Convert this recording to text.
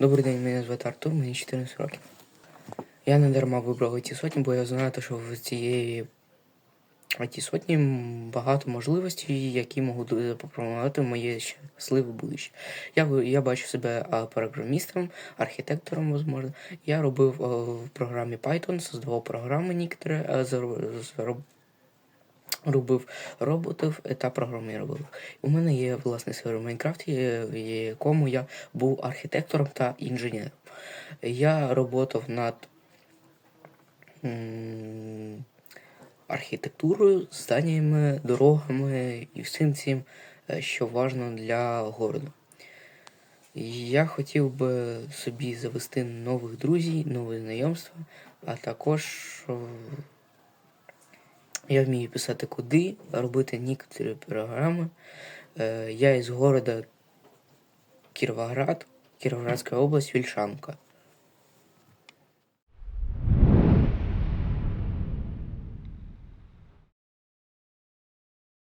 Добрий день, мене звати Артур, мені 14 років. Я не дарма вибрав ті сотні, бо я знаю, що в цієї ті сотні багато можливостей, які можуть запропонувати моє щасливе будуще. Я, я бачу себе програмістом, архітектором, можливо. Я робив в програмі Python, создавав програми некоторі, зароб- робив роботів та програмував. У мене є власний сервер в Майнкрафті, в якому я був архітектором та інженером. Я працював над архітектурою, зданнями, дорогами і всім цим, е, що важливо для городу. Я хотів би собі завести нових друзів, нові знайомства, а також е, я вмію писати куди, робити некоторі програми. Е, Я із города Кіровоград, Кіровоградська область, Вільшанка.